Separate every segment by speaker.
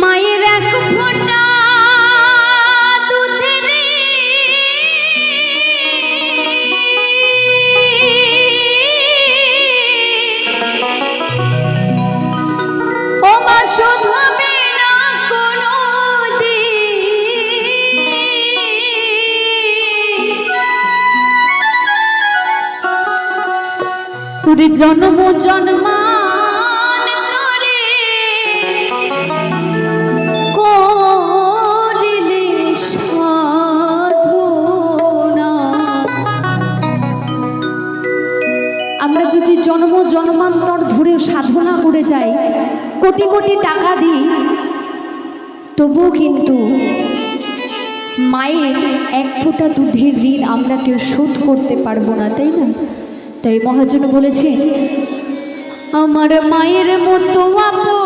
Speaker 1: মায়ের এক ফোঁটা দুধের ও মা শোধাবে না কোনো তোর জন্ম আমরা যদি জন্ম জন্মান্তর ধরেও সাধনা করে যাই, কোটি কোটি টাকা দিই তবুও কিন্তু মায়ের এক ফোঁটা দুধের ঋণ আমরা কেউ শোধ করতে পারব না, তাই না? তাই মহাজন বলেছে, আমার মায়ের মতো আপন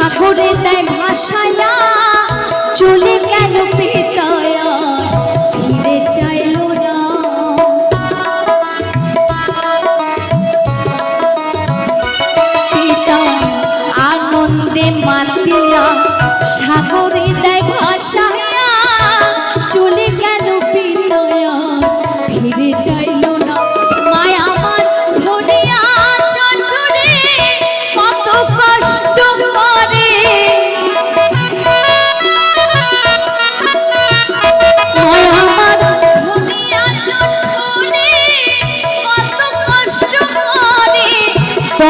Speaker 1: সাগরে তাই ভাসায়া চলে গেল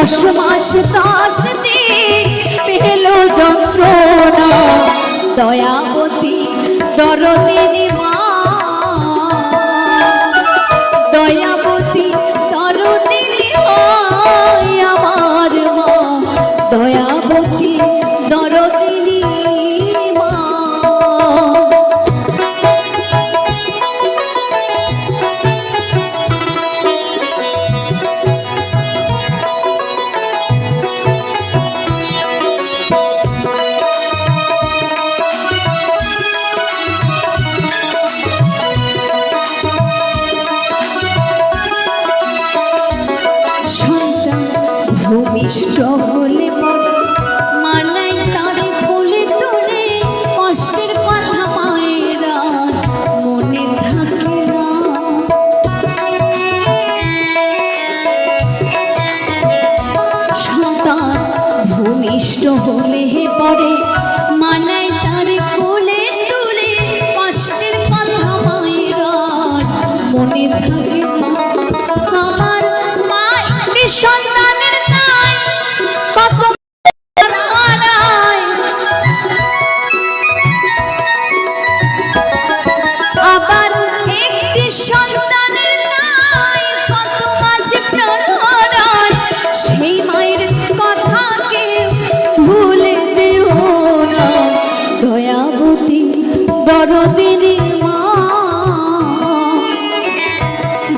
Speaker 1: দশ মাস দশ দিন পেল যন্ত্রণা। দয়াবতী দরদিনী মা। ভূমিষ্ঠ হলে পরে মানাই কষ্টের কথা মায়ের মনে থাকে সন্তান ভূমিষ্ঠ হলে পরে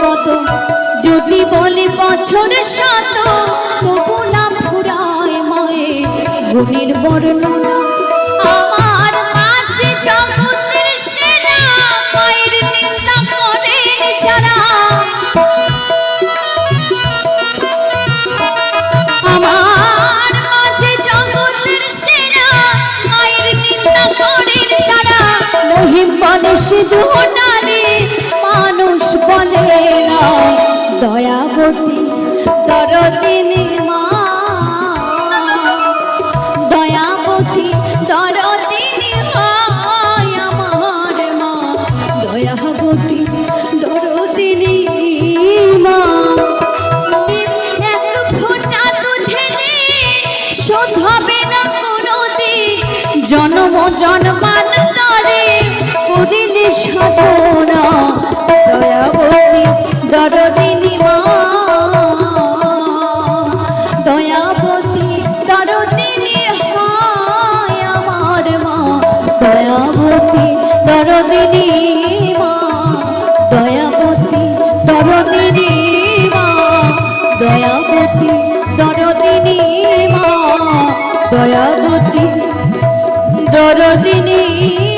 Speaker 1: কত যদি বলি বছর শত তবু না ফুরায় মায়ের গুণের বর্ণনা আমার মাঝে জগতের সেরা মায়ের নিন্দা করে যারা। আমার মাঝে জগতের সেরা মায়ের নিন্দা করেন যারা। মহিম বলে সিজু নারী দয়াবতী দরদিনী মা দয়াবতী দরদিনী হয় আমার মা। দয়াবতী দরদিনী মা এত ফোঁটা দুধে শোধ হবে না কোনোদিন। জন্ম জন্মান্তরে করিলে সাধনা। দয়াবতী দরদিনী দয়াবতী দরদিনী